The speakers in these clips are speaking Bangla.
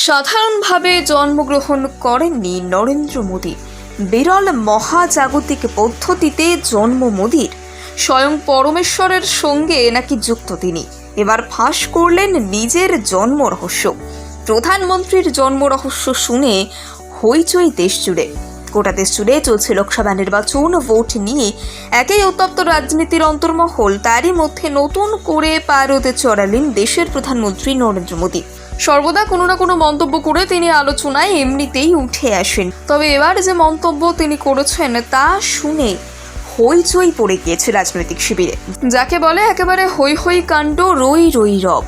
সাধারণভাবে জন্মগ্রহণ করেননি নরেন্দ্র মোদী। বিরল মহাজাগতিক পদ্ধতিতে জন্ম মোদীর। স্বয়ং পরমেশ্বরের সঙ্গে নাকি যুক্ত তিনি। এবার ফাঁস করলেন নিজের জন্ম রহস্য। প্রধানমন্ত্রীর জন্ম রহস্য শুনে হইচই দেশ জুড়ে গোটা দেশ জুড়ে চলছে লোকসভা নির্বাচন, ভোট নিয়ে একেই উত্তপ্ত রাজনীতির অন্তর্মহল। তারই মধ্যে নতুন করে পারদে চড়ালেন দেশের প্রধানমন্ত্রী নরেন্দ্র মোদী। সর্বদা কোনো না কোনো মন্তব্য করে তিনি আলোচনায় এমনিতেই উঠে আসেন। তবে এবার যে মন্তব্য তিনি করেছেন তা শুনে হইচই পড়ে গিয়েছে রাজনৈতিক শিবিরে। যাকে বলে একেবারে হৈ হৈ কাণ্ড, রই রই রব।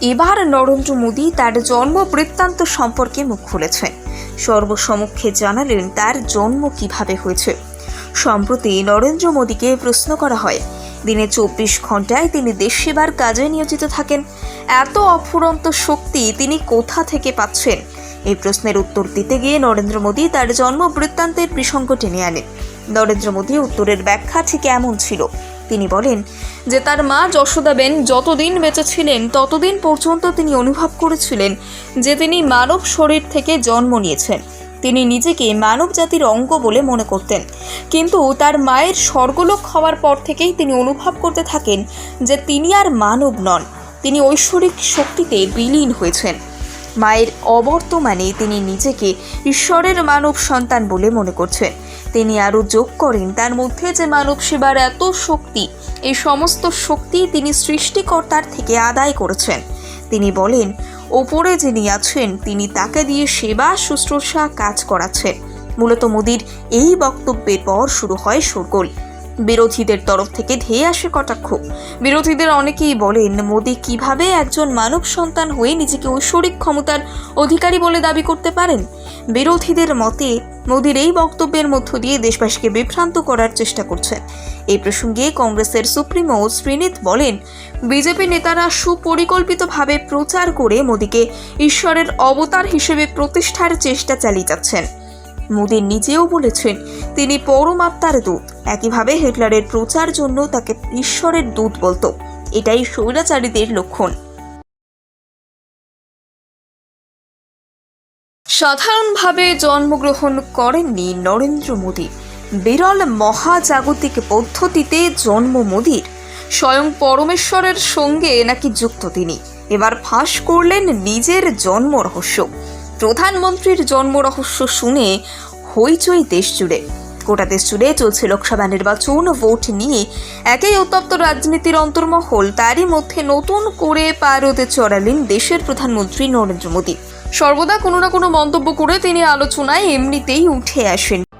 এবার নরেন্দ্র মোদী তার জন্ম বৃত্তান্ত সম্পর্কে মুখ খুলেছেন। সর্বসমক্ষে জানালেন তার জন্ম কীভাবে হয়েছে। সম্প্রতি নরেন্দ্র মোদীকে প্রশ্ন করা হয় দিনে চব্বিশ ঘন্টায় তিনি দেশ সেবার কাজে নিয়োজিত থাকেন। এত অফুরন্ত শক্তি তিনি কোথা থেকে পাচ্ছেন? এই প্রশ্নের উত্তর দিতে গিয়ে নরেন্দ্র মোদী তার জন্ম বৃত্তান্তের প্রসঙ্গ টেনে আনেন। নরেন্দ্র মোদী উত্তরের ব্যাখ্যা ঠিক এমন ছিল। তিনি বলেন যে, তার মা যশোদাবেন যতদিন বেঁচে ছিলেন, ততদিন পর্যন্ত তিনি অনুভব করেছিলেন যে, তিনি মানব শরীর থেকে জন্ম নিয়েছেন। তিনি নিজেকে মানব জাতির অঙ্গ বলে মনে করতেন। কিন্তু তার মায়ের স্বর্গলোক হওয়ার পর থেকেই তিনি অনুভব করতে থাকেন যে তিনি আর মানব নন, তিনি ঐশ্বরিক শক্তিতে বিলীন হয়েছেন। মায়ের অবর্তমানে তিনি নিজেকে ঈশ্বরের মানব সন্তান বলে মনে করছেন। তিনি আরও যোগ করেন, তার মধ্যে যে মানব সেবার এত শক্তি, এই সমস্ত শক্তি তিনি সৃষ্টিকর্তার থেকে আদায় করেছেন। তিনি বলেন ওপরে যিনি আছেন, তিনি তাকে দিয়ে সেবা শুশ্রূষা কাজ করাচ্ছেন। মূলত মোদির এই বক্তব্যের পর শুরু হয় শোরগোল। বিরোধীদের তরফ থেকে ধেয়ে আসে কটাক্ষ। বিরোধীদের অনেকেই বলেন, মোদি কীভাবে একজন মানব সন্তান হয়ে নিজেকে ঐশ্বরিক ক্ষমতার অধিকারী বলে দাবি করতে পারেন? বিরোধীদের মতে, মোদির এই বক্তব্যের মধ্য দিয়ে দেশবাসীকে বিভ্রান্ত করার চেষ্টা করছেন। এই প্রসঙ্গে কংগ্রেসের সুপ্রিমো শ্রীনিত বলেন, বিজেপি নেতারা সুপরিকল্পিতভাবে প্রচার করে মোদিকে ঈশ্বরের অবতার হিসেবে প্রতিষ্ঠার চেষ্টা চালিয়ে যাচ্ছেন। মোদি নিজেও বলেছেন, তিনি পরমাত্মার দূত। একইভাবে হিটলারের প্রচার জন্য তাকে ঈশ্বরের দূত বলতো। এটাই স্বৈরাচারীদের লক্ষণ। সাধারণভাবে জন্মগ্রহণ করেননি নরেন্দ্র মোদী। বিরল মহাজাগতিক পদ্ধতিতে জন্ম মোদীর। স্বয়ং পরমেশ্বরের সঙ্গে নাকি যুক্ত তিনি। এবার ফাঁস করলেন নিজের জন্ম রহস্য। প্রধানমন্ত্রীর জন্ম রহস্য শুনে হইচই দেশ জুড়ে গোটা দেশ জুড়ে চলছে লোকসভা নির্বাচন, ভোট নিয়ে একেই উত্তপ্ত রাজনীতির অন্তর্মহল। তারই মধ্যে নতুন করে পারদে চড়ালেন দেশের প্রধানমন্ত্রী নরেন্দ্র মোদী। সর্বদা কোনো না কোনো মন্তব্য করে তিনি আলোচনায় এমনিতেই উঠে আসেন।